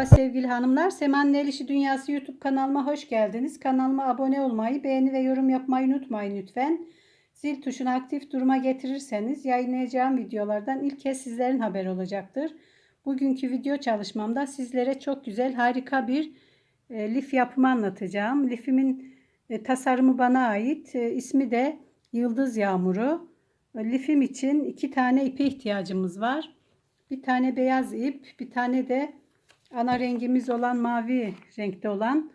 Merhaba sevgili hanımlar. Semanın El Dünyası YouTube kanalıma hoş geldiniz. Kanalıma abone olmayı, beğeni ve yorum yapmayı unutmayın lütfen. Zil tuşunu aktif duruma getirirseniz yayınlayacağım videolardan ilk kez sizlerin haberi olacaktır. Bugünkü video çalışmamda sizlere çok güzel, harika bir e, lif yapımı anlatacağım. Lifimin e, tasarımı bana ait. E, ismi de Yıldız Yağmuru. E, lifim için iki tane ipe ihtiyacımız var. Bir tane beyaz ip, bir tane de ana rengimiz olan mavi renkte olan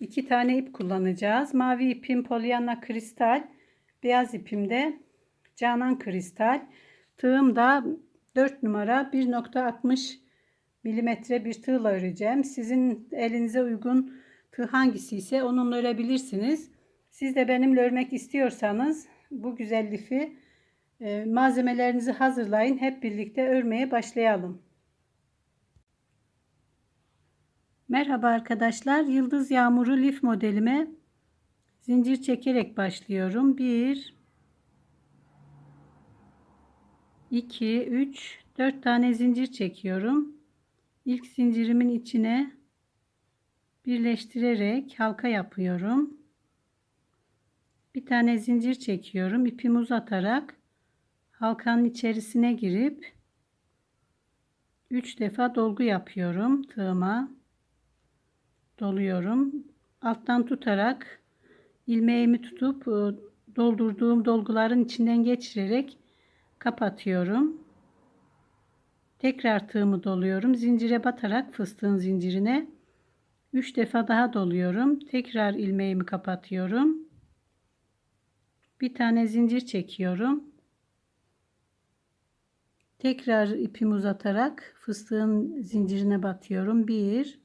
iki tane ip kullanacağız. Mavi ipim Pollyanna kristal, beyaz ipim de Canan kristal. Tığım da 4 numara 1.60 milimetre bir tığla öreceğim. Sizin elinize uygun tığ hangisi ise onunla örebilirsiniz. Siz de benimle örmek istiyorsanız bu güzel lifi e, malzemelerinizi hazırlayın. Hep birlikte örmeye başlayalım. Merhaba arkadaşlar. Yıldız Yağmuru lif modelime zincir çekerek başlıyorum. 1 2 3 4 tane zincir çekiyorum. İlk zincirimin içine birleştirerek halka yapıyorum. Bir tane zincir çekiyorum. İpimi uzatarak halkanın içerisine girip 3 defa dolgu yapıyorum tığıma doluyorum. Alttan tutarak ilmeğimi tutup e, doldurduğum dolguların içinden geçirerek kapatıyorum. Tekrar tığımı doluyorum. Zincire batarak fıstığın zincirine 3 defa daha doluyorum. Tekrar ilmeğimi kapatıyorum. Bir tane zincir çekiyorum. Tekrar ipimi uzatarak fıstığın zincirine batıyorum. 1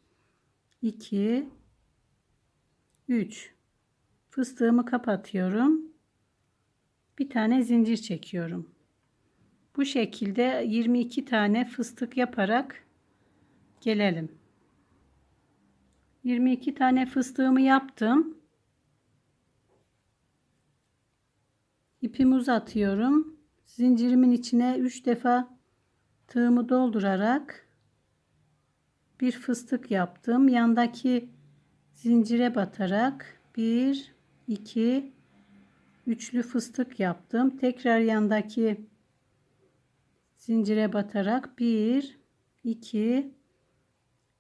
2 3 Fıstığımı kapatıyorum. Bir tane zincir çekiyorum. Bu şekilde 22 tane fıstık yaparak gelelim. 22 tane fıstığımı yaptım. İpimi uzatıyorum zincirimin içine 3 defa tığımı doldurarak bir fıstık yaptım. Yandaki zincire batarak 1 2 üçlü fıstık yaptım. Tekrar yandaki zincire batarak 1 2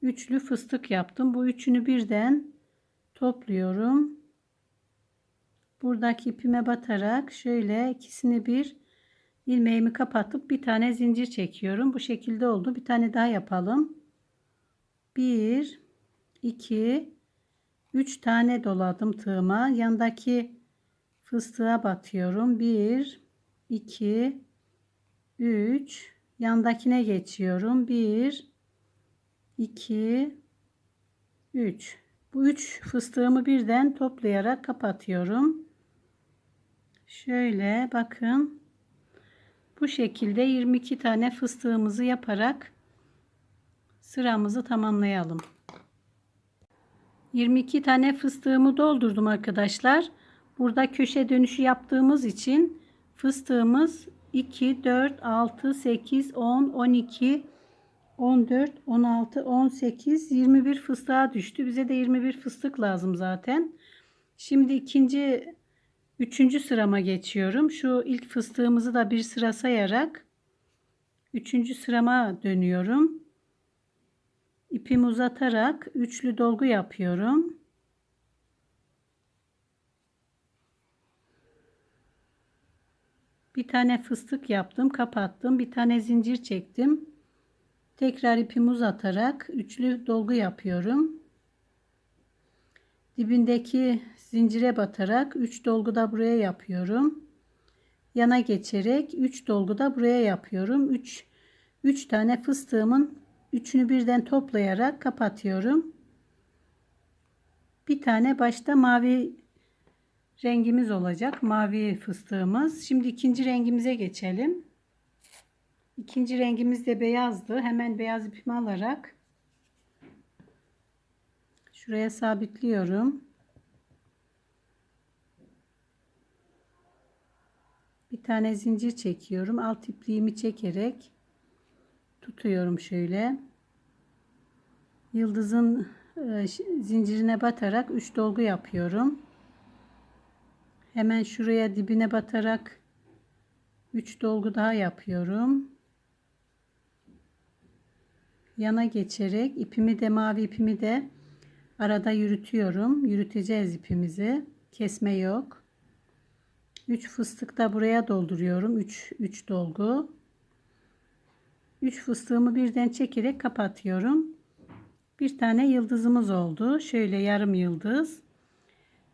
üçlü fıstık yaptım. Bu üçünü birden topluyorum. Buradaki ipime batarak şöyle ikisini bir ilmeğimi kapatıp bir tane zincir çekiyorum. Bu şekilde oldu. Bir tane daha yapalım. 1 2 3 tane doladım tığıma. Yandaki fıstığa batıyorum. 1 2 3 yandakine geçiyorum. 1 2 3 bu üç fıstığımı birden toplayarak kapatıyorum. Şöyle bakın bu şekilde 22 tane fıstığımızı yaparak sıramızı tamamlayalım. 22 tane fıstığımı doldurdum arkadaşlar. Burada köşe dönüşü yaptığımız için fıstığımız 2, 4, 6, 8, 10, 12, 14, 16, 18, 21 fıstığa düştü. Bize de 21 fıstık lazım zaten. Şimdi ikinci Üçüncü sırama geçiyorum. Şu ilk fıstığımızı da bir sıra sayarak üçüncü sırama dönüyorum. İpimi uzatarak üçlü dolgu yapıyorum. Bir tane fıstık yaptım, kapattım. Bir tane zincir çektim. Tekrar ipimi uzatarak üçlü dolgu yapıyorum. Dibindeki zincire batarak 3 dolgu da buraya yapıyorum. Yana geçerek 3 dolgu da buraya yapıyorum. 3 3 tane fıstığımın üçünü birden toplayarak kapatıyorum. Bir tane başta mavi rengimiz olacak. Mavi fıstığımız. Şimdi ikinci rengimize geçelim. İkinci rengimiz de beyazdı. Hemen beyaz ipimi alarak şuraya sabitliyorum. bir tane zincir çekiyorum alt ipliğimi çekerek tutuyorum şöyle yıldızın e, zincirine batarak 3 dolgu yapıyorum. Hemen şuraya dibine batarak 3 dolgu daha yapıyorum. Yana geçerek ipimi de mavi ipimi de arada yürütüyorum. Yürüteceğiz ipimizi. Kesme yok. 3 fıstık da buraya dolduruyorum. 3 3 dolgu. 3 fıstığımı birden çekerek kapatıyorum. Bir tane yıldızımız oldu. Şöyle yarım yıldız.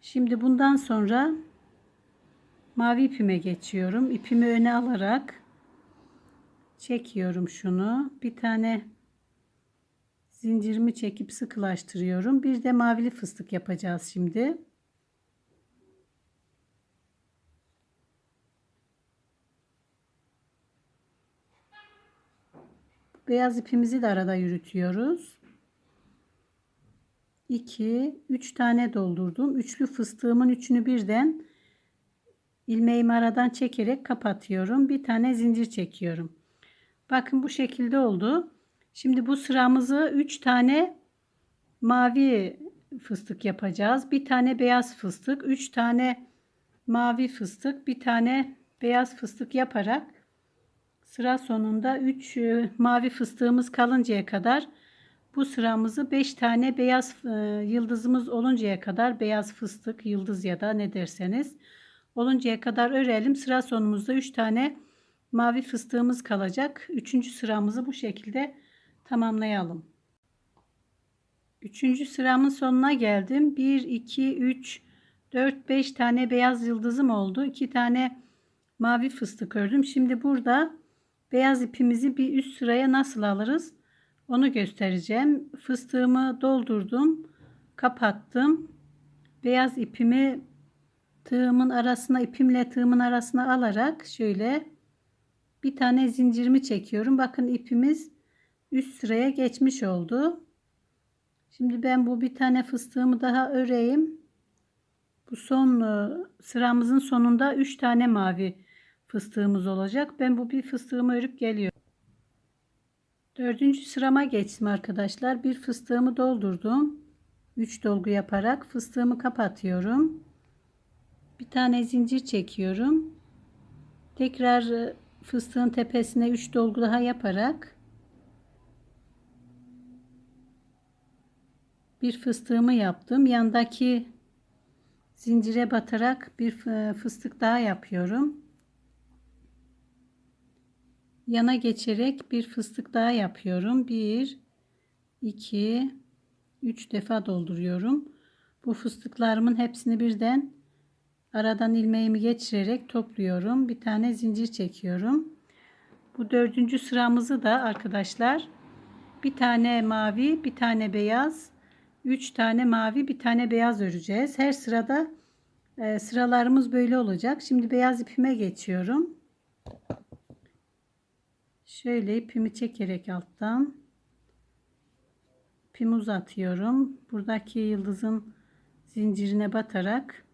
Şimdi bundan sonra mavi ipime geçiyorum. İpimi öne alarak çekiyorum şunu. Bir tane zincirimi çekip sıkılaştırıyorum. Bir de mavili fıstık yapacağız şimdi. Beyaz ipimizi de arada yürütüyoruz. 2 3 tane doldurdum. Üçlü fıstığımın üçünü birden ilmeğimi aradan çekerek kapatıyorum. Bir tane zincir çekiyorum. Bakın bu şekilde oldu. Şimdi bu sıramızı 3 tane mavi fıstık yapacağız. Bir tane beyaz fıstık, 3 tane mavi fıstık, bir tane beyaz fıstık yaparak sıra sonunda 3 mavi fıstığımız kalıncaya kadar bu sıramızı 5 tane beyaz e, yıldızımız oluncaya kadar beyaz fıstık, yıldız ya da ne derseniz oluncaya kadar örelim. Sıra sonumuzda 3 tane mavi fıstığımız kalacak. Üçüncü sıramızı bu şekilde tamamlayalım. Üçüncü sıramın sonuna geldim. 1, 2, 3, 4, 5 tane beyaz yıldızım oldu. 2 tane mavi fıstık ördüm. Şimdi burada beyaz ipimizi bir üst sıraya nasıl alırız? Onu göstereceğim. Fıstığımı doldurdum. Kapattım. Beyaz ipimi tığımın arasına ipimle tığımın arasına alarak şöyle bir tane zincirimi çekiyorum. Bakın ipimiz üst sıraya geçmiş oldu. Şimdi ben bu bir tane fıstığımı daha öreyim. Bu son e, sıramızın sonunda 3 tane mavi fıstığımız olacak. Ben bu bir fıstığımı örüp geliyorum. Dördüncü sırama geçtim arkadaşlar. Bir fıstığımı doldurdum. 3 dolgu yaparak fıstığımı kapatıyorum. Bir tane zincir çekiyorum. Tekrar e, fıstığın tepesine 3 dolgu daha yaparak bir fıstığımı yaptım. Yandaki zincire batarak bir e, fıstık daha yapıyorum. Yana geçerek bir fıstık daha yapıyorum. 1 2 3 defa dolduruyorum. Bu fıstıklarımın hepsini birden aradan ilmeğimi geçirerek topluyorum. Bir tane zincir çekiyorum. Bu dördüncü sıramızı da arkadaşlar bir tane mavi, bir tane beyaz, üç tane mavi, bir tane beyaz öreceğiz. Her sırada e, sıralarımız böyle olacak. Şimdi beyaz ipime geçiyorum. Şöyle ipimi çekerek alttan ipimi uzatıyorum. Buradaki yıldızın zincirine batarak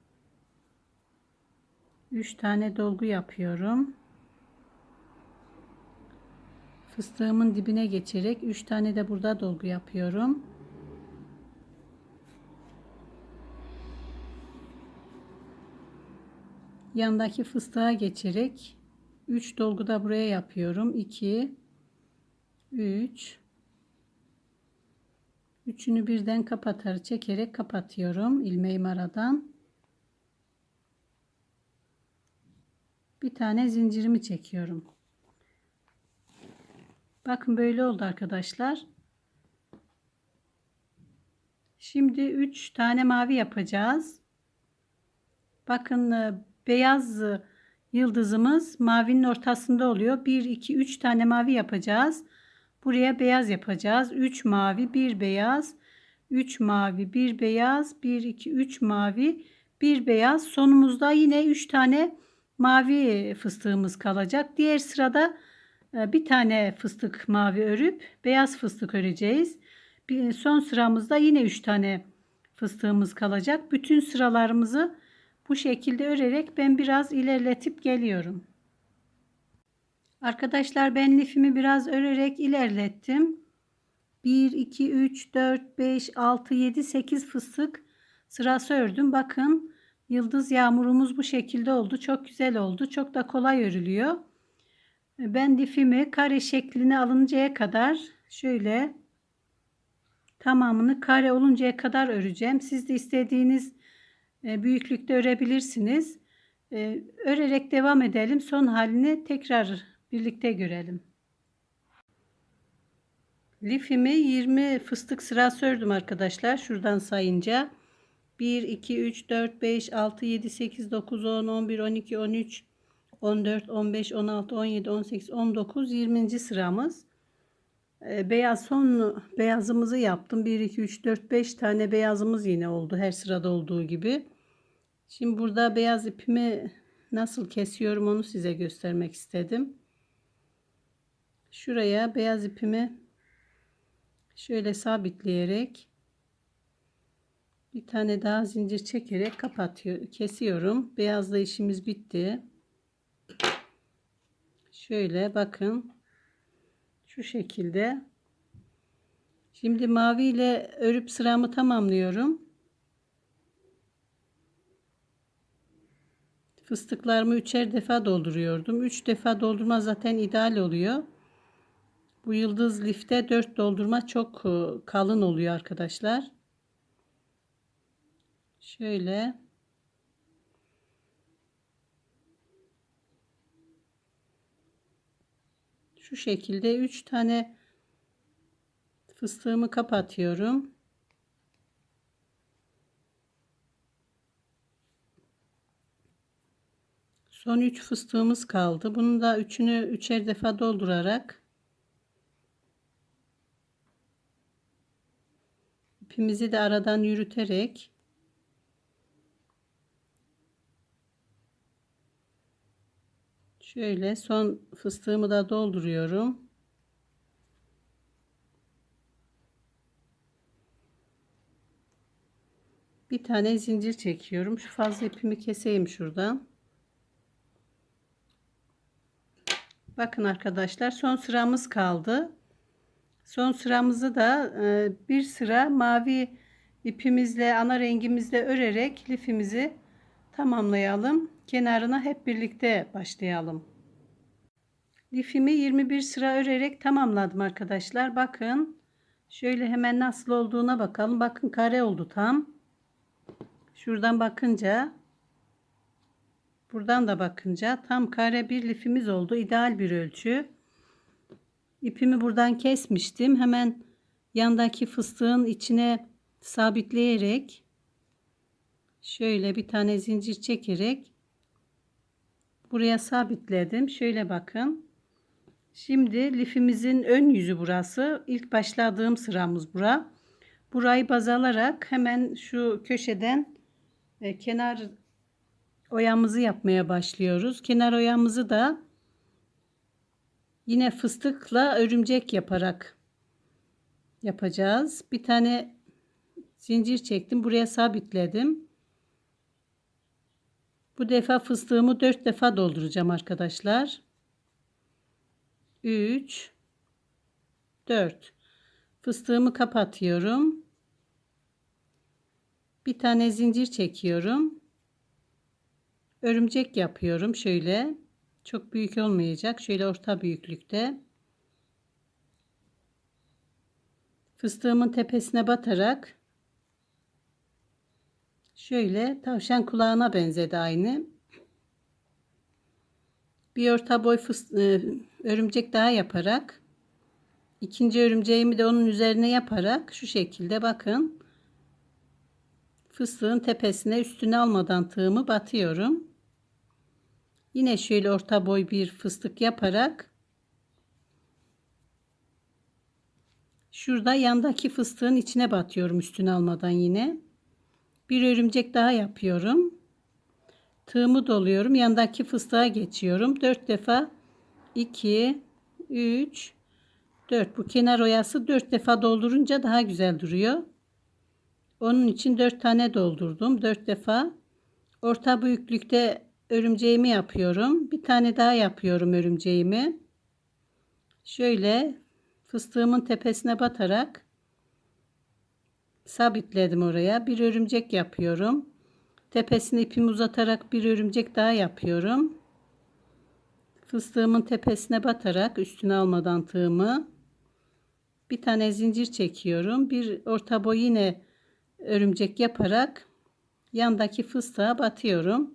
3 tane dolgu yapıyorum. Fıstığımın dibine geçerek 3 tane de burada dolgu yapıyorum. Yandaki fıstığa geçerek 3 dolgu da buraya yapıyorum. 2 3 Üçünü birden kapatar çekerek kapatıyorum ilmeğim aradan. Bir tane zincirimi çekiyorum. Bakın böyle oldu arkadaşlar. Şimdi 3 tane mavi yapacağız. Bakın e, beyaz yıldızımız mavinin ortasında oluyor. 1 2 3 tane mavi yapacağız. Buraya beyaz yapacağız. 3 mavi, 1 beyaz, 3 mavi, 1 beyaz, 1 2 3 mavi, 1 beyaz. Sonumuzda yine 3 tane mavi fıstığımız kalacak. Diğer sırada e, bir tane fıstık mavi örüp beyaz fıstık öreceğiz. Son sıramızda yine 3 tane fıstığımız kalacak. Bütün sıralarımızı bu şekilde örerek ben biraz ilerletip geliyorum. Arkadaşlar ben lifimi biraz örerek ilerlettim. 1, 2, 3, 4, 5, 6, 7, 8 fıstık sırası ördüm. Bakın yıldız yağmurumuz bu şekilde oldu. Çok güzel oldu. Çok da kolay örülüyor. Ben lifimi kare şekline alıncaya kadar şöyle tamamını kare oluncaya kadar öreceğim. Siz de istediğiniz büyüklükte örebilirsiniz. E, örerek devam edelim. Son halini tekrar birlikte görelim. Lifimi 20 fıstık sırası ördüm arkadaşlar. Şuradan sayınca 1, 2, 3, 4, 5, 6, 7, 8, 9, 10, 11, 12, 13, 14, 15, 16, 17, 18, 19, 20. sıramız. Ee, beyaz son beyazımızı yaptım. 1, 2, 3, 4, 5 tane beyazımız yine oldu. Her sırada olduğu gibi. Şimdi burada beyaz ipimi nasıl kesiyorum onu size göstermek istedim. Şuraya beyaz ipimi şöyle sabitleyerek bir tane daha zincir çekerek kapatıyor kesiyorum beyazla işimiz bitti şöyle bakın şu şekilde. Şimdi mavi ile örüp sıramı tamamlıyorum. Fıstıklarımı üçer defa dolduruyordum. Üç defa doldurma zaten ideal oluyor. Bu yıldız lifte 4 doldurma çok e, kalın oluyor arkadaşlar. Şöyle şu şekilde 3 tane fıstığımı kapatıyorum. Son 3 fıstığımız kaldı. Bunu da üçünü üçer defa doldurarak ipimizi de aradan yürüterek şöyle son fıstığımı da dolduruyorum. Bir tane zincir çekiyorum. Şu fazla ipimi keseyim şuradan. Bakın arkadaşlar son sıramız kaldı. Son sıramızı da e, bir sıra mavi ipimizle ana rengimizle örerek lifimizi tamamlayalım. Kenarına hep birlikte başlayalım. Lifimi 21 sıra örerek tamamladım arkadaşlar. Bakın şöyle hemen nasıl olduğuna bakalım. Bakın kare oldu tam. Şuradan bakınca buradan da bakınca tam kare bir lifimiz oldu. İdeal bir ölçü. İpimi buradan kesmiştim. Hemen yandaki fıstığın içine sabitleyerek şöyle bir tane zincir çekerek buraya sabitledim. Şöyle bakın. Şimdi lifimizin ön yüzü burası. İlk başladığım sıramız bura. Burayı baz alarak hemen şu köşeden e, kenar oyamızı yapmaya başlıyoruz. Kenar oyamızı da Yine fıstıkla örümcek yaparak yapacağız. Bir tane zincir çektim. Buraya sabitledim. Bu defa fıstığımı 4 defa dolduracağım arkadaşlar. 3 4 Fıstığımı kapatıyorum. Bir tane zincir çekiyorum. Örümcek yapıyorum şöyle. Çok büyük olmayacak. Şöyle orta büyüklükte. Fıstığımın tepesine batarak şöyle tavşan kulağına benzedi aynı. Bir orta boy e, örümcek daha yaparak ikinci örümceğimi de onun üzerine yaparak şu şekilde bakın fıstığın tepesine üstüne almadan tığımı batıyorum. Yine şöyle orta boy bir fıstık yaparak şurada yandaki fıstığın içine batıyorum üstüne almadan yine. Bir örümcek daha yapıyorum. Tığımı doluyorum. Yandaki fıstığa geçiyorum. 4 defa 2 3 4 bu kenar oyası 4 defa doldurunca daha güzel duruyor. Onun için 4 tane doldurdum. 4 defa orta büyüklükte örümceğimi yapıyorum. Bir tane daha yapıyorum örümceğimi. Şöyle fıstığımın tepesine batarak sabitledim oraya. Bir örümcek yapıyorum. Tepesini ipimi uzatarak bir örümcek daha yapıyorum. Fıstığımın tepesine batarak üstüne almadan tığımı bir tane zincir çekiyorum. Bir orta boy yine örümcek yaparak yandaki fıstığa batıyorum.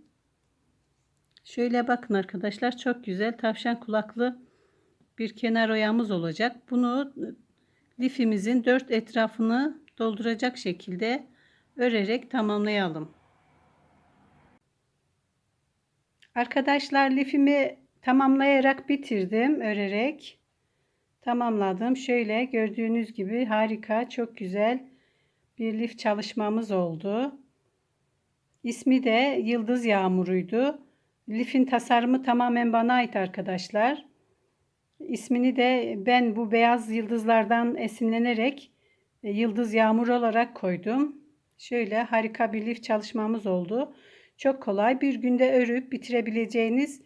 Şöyle bakın arkadaşlar çok güzel tavşan kulaklı bir kenar oyamız olacak. Bunu lifimizin dört etrafını dolduracak şekilde örerek tamamlayalım. Arkadaşlar lifimi tamamlayarak bitirdim örerek. Tamamladım. Şöyle gördüğünüz gibi harika, çok güzel bir lif çalışmamız oldu. İsmi de Yıldız Yağmuru'ydu. Lifin tasarımı tamamen bana ait arkadaşlar. İsmini de ben bu beyaz yıldızlardan esinlenerek Yıldız Yağmur olarak koydum. Şöyle harika bir lif çalışmamız oldu. Çok kolay bir günde örüp bitirebileceğiniz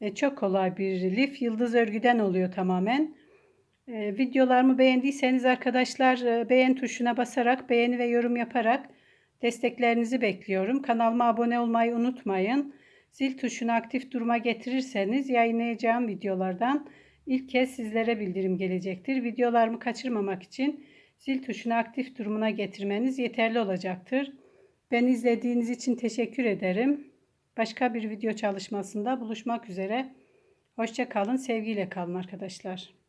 e, çok kolay bir lif. Yıldız örgüden oluyor tamamen. E, videolarımı beğendiyseniz arkadaşlar beğen tuşuna basarak beğeni ve yorum yaparak desteklerinizi bekliyorum. Kanalıma abone olmayı unutmayın. Zil tuşunu aktif duruma getirirseniz yayınlayacağım videolardan ilk kez sizlere bildirim gelecektir. Videolarımı kaçırmamak için zil tuşunu aktif durumuna getirmeniz yeterli olacaktır. Ben izlediğiniz için teşekkür ederim. Başka bir video çalışmasında buluşmak üzere. Hoşça kalın, sevgiyle kalın arkadaşlar.